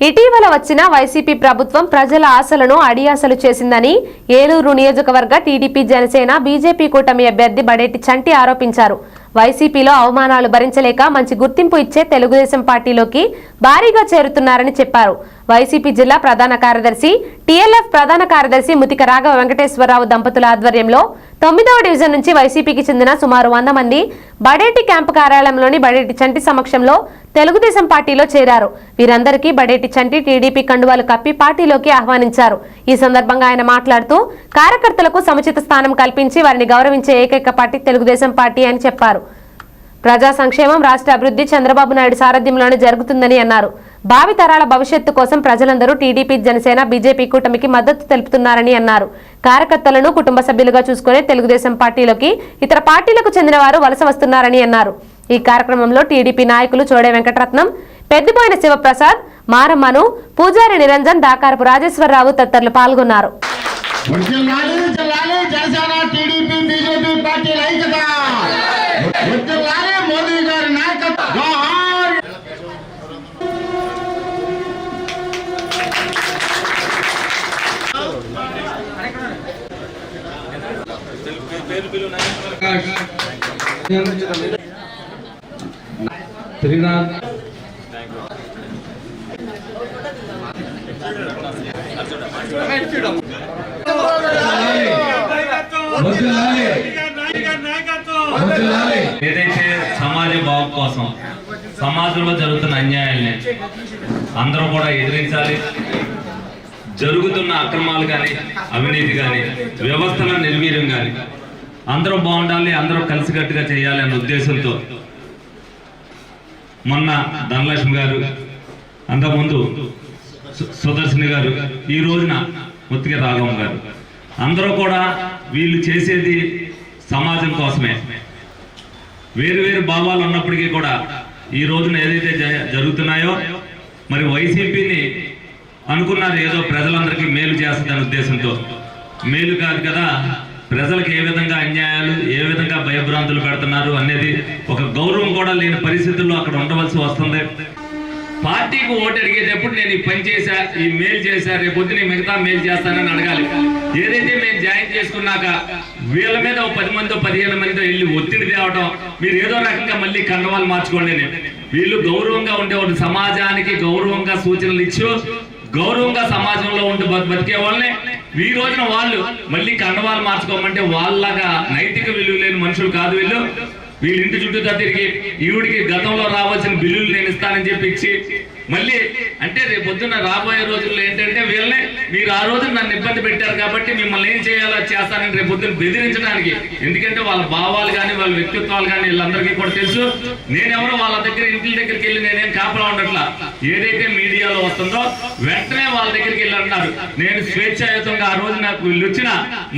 ఇటీవల వచ్చిన వైసీపీ ప్రభుత్వం ప్రజల ఆశలను అడియాసలు చేసిందని ఏలూరు నియోజకవర్గ టీడీపీ జనసేన బీజేపీ కూటమి అభ్యర్థి బడేటి చంటి ఆరోపించారు. వైసీపీలో అవమానాలు భరించలేక మంచి గుర్తింపు ఇచ్చే తెలుగుదేశం పార్టీలోకి భారీగా చేరుతున్నారని చెప్పారు. వైసీపీ జిల్లా ప్రధాన కార్యదర్శి టీఎల్ఎఫ్ ప్రధాన కార్యదర్శి ముతిక రాఘవ వెంకటేశ్వరరావు దంపతుల ఆధ్వర్యంలో తొమ్మిదవ డివిజన్ నుంచి వైసీపీకి చెందిన సుమారు వంద మంది బడేటి క్యాంపు కార్యాలయంలోని బడేటి చంటి సమక్షంలో తెలుగుదేశం పార్టీలో చేరారు. వీరందరికీ బడేటి చంటి టీడీపీ కండువాలు కప్పి పార్టీలోకి ఆహ్వానించారు. ఈ సందర్భంగా ఆయన మాట్లాడుతూ కార్యకర్తలకు సముచిత స్థానం కల్పించి వారిని గౌరవించే ఏకైక పార్టీ తెలుగుదేశం పార్టీ అని చెప్పారు. ప్రజా సంక్షేమం రాష్ట్ర అభివృద్ధి చంద్రబాబు నాయుడు సారథ్యంలోనే జరుగుతుందని అన్నారు. భావి తరాల భవిష్యత్తు కోసం ప్రజలందరూ టీడీపీ జనసేన బీజేపీ కూటమికి మద్దతు తెలుపుతున్నారని అన్నారు. కార్యకర్తలను కుటుంబ సభ్యులుగా చూసుకునే తెలుగుదేశం పార్టీలోకి ఇతర పార్టీలకు చెందిన వారు వలస వస్తున్నారని అన్నారు. ఈ కార్యక్రమంలో టీడీపీ నాయకులు చోడే వెంకటరత్నం పెద్దిపోయిన శివప్రసాద్ మారమ్మను పూజారి నిరంజన్ దాకారపు రాజేశ్వరరావు తదితరులు పాల్గొన్నారు వర్ధిల్లాలి జిల్లాలి జనసేన టీడీపీ బీజేపీ పార్టీల ఐక్యత వర్ధిల్లాలి మోదీ గారి నాయకత్వం జోహార్ ఏదైతే సమాజ బాగు కోసం సమాజంలో జరుగుతున్న అన్యాయాల్ని అందరూ కూడా ఎదిరించాలి. జరుగుతున్న అక్రమాలు కానీ అవినీతి కానీ వ్యవస్థల నిర్వీర్యం కానీ అందరూ బాగుండాలి అందరూ కలిసికట్టుగా చేయాలి అన్న ఉద్దేశంతో మొన్న ధనలక్ష్మి గారు అంతకుముందు సుదర్శిని గారు ఈ రోజున ముత్తిక రాఘవం గారు. అందరూ కూడా వీళ్ళు చేసేది సమాజం కోసమే. వేరు వేరు భావాలు ఉన్నప్పటికీ కూడా ఈ రోజున ఏదైతే జ- జరుగుతున్నాయో మరి వైసీపీని అనుకున్నారు ఏదో ప్రజలందరికీ మేలు చేస్తుందనే ఉద్దేశంతో. మేలు కాదు కదా ప్రజలకు ఏ విధంగా అన్యాయాలు ఏ విధంగా భయభ్రాంతులు పెడుతున్నారు అనేది ఒక గౌరవం కూడా లేని పరిస్థితుల్లో అక్కడ ఉండవలసి వస్తుంది. పార్టీకి ఓటు అడిగేటప్పుడు నేను ఈ పని చేశా ఈ మేలు చేశా రేపు పొద్దున మిగతా మేలు చేస్తానని అడగాలి. ఏదైతే మేము జాయిన్ చేసుకున్నాక వీళ్ళ మీద ఒక పది మందితో పదిహేను మందితో వెళ్ళి ఒత్తిడి తేవడం మీరు ఏదో రకంగా మళ్ళీ కండవాలు మార్చుకోండి వీళ్ళు గౌరవంగా ఉండే సమాజానికి గౌరవంగా సూచనలు ఇచ్చు గౌరవంగా సమాజంలో ఉండి బతికే వాళ్ళని ఈ రోజున వాళ్ళు మళ్ళీ కండవాలు మార్చుకోమంటే వాళ్ళగా నైతిక విలువ లేని మనుషులు కాదు వీళ్ళు. వీళ్ళ ఇంటి చుట్టూ తిరిగి ఈవిడికి గతంలో రావాల్సిన బిల్లులు నేను ఇస్తానని చెప్పి ఇచ్చి మళ్ళీ అంటే రేపు పొద్దున్న రాబోయే రోజుల్లో ఏంటంటే వీళ్ళని మీరు ఆ రోజు నన్ను ఇబ్బంది పెట్టారు కాబట్టి మిమ్మల్ని ఏం చేయాలో చేస్తానని రేపు పొద్దున్న బెదిరించడానికి. ఎందుకంటే వాళ్ళ భావాలు కానీ వాళ్ళ వ్యక్తిత్వాలు కానీ వీళ్ళందరికీ కూడా తెలుసు. నేనెవరో వాళ్ళ దగ్గర ఇంటి దగ్గరికి వెళ్ళి నేనేం కాపలా ఉండట్లా. ఏదైతే మీడియాలో వస్తుందో వెంటనే వాళ్ళ దగ్గరికి వెళ్ళి అంటున్నారు నేను స్వేచ్ఛాయుతంగా ఆ రోజు నాకు వీళ్ళు వచ్చిన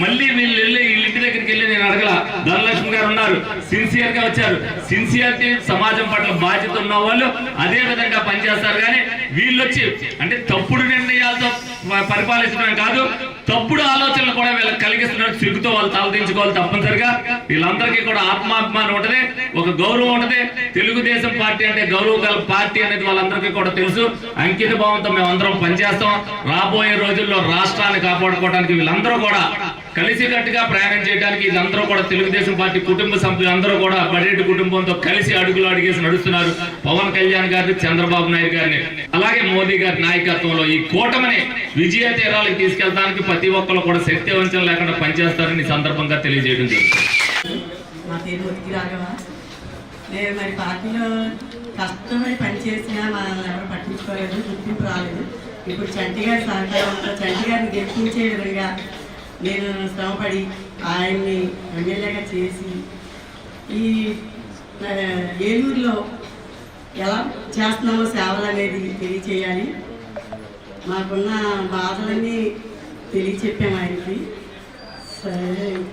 మళ్ళీ వీళ్ళు వెళ్ళి వీళ్ళ ఇంటి దగ్గరికి వెళ్ళి నేను అడగల. ధనలక్ష్మి గారు ఉన్నారు. సిన్సియర్ గా వచ్చారు. సిన్సియారిటీ సమాజం పట్ల బాధ్యత ఉన్న వాళ్ళు అదే విధంగా పనిచేస్తారు. కానీ వీళ్ళు వచ్చి అంటే తప్పుడు నిర్ణయాలతో ప- పరిపాలించడం కాదు తప్పుడు ఆలోచనలు కూడా వీళ్ళకి కలిగిస్తున్నారు. సిగ్గుతో వాళ్ళు తలదించుకోవాలి తప్పనిసరిగా. వీళ్ళందరికీ కూడా ఆత్మాభిమానం ఉంటది ఒక గౌరవం ఉంటది. తెలుగుదేశం పార్టీ అంటే గౌరవ గల పార్టీ అనేది వాళ్ళందరికీ కూడా తెలుసు. అంకిత భావంతో మేము అందరం పనిచేస్తాం. రాబోయే రోజుల్లో రాష్ట్రాన్ని కాపాడుకోవడానికి వీళ్ళందరూ కూడా కలిసికట్టుగా ప్రయాణం చేయడానికి ఇదంతా కూడా తెలుగుదేశం పార్టీ కుటుంబ సభ్యులు అందరూ కూడా బడ్జెట్ కుటుంబంతో కలిసి అడుగులు అడిగేసి నడుస్తున్నారు. పవన్ కళ్యాణ్ గారిని చంద్రబాబు నాయుడు గారిని అలాగే మోదీ గారి నాయకత్వంలో ఈ కూటమిని విజయ తీరాలకు తీసుకెళ్ళడానికి ప్రతి ఒక్కరు కూడా శక్తి వంచన లేకుండా పనిచేస్తారని సందర్భంగా తెలియజేయడం జరుగుతుంది నేను మరి పార్టీలో కష్టపడి పనిచేసినా మనల్ని ఎవరు పట్టించుకోలేదు గుర్తింపు రాలేదు. ఇప్పుడు చంటి గారి సహకారంతో చంటి గారిని గెలిపించే విధంగా నేను శ్రమపడి ఆయన్ని ఎమ్మెల్యేగా చేసి ఈ ఏలూరులో ఎలా చేస్తున్నామో సేవలు అనేది తెలియచేయాలి. మాకున్న బాధలన్నీ తెలియచెప్పాము ఆయనకి. సరే.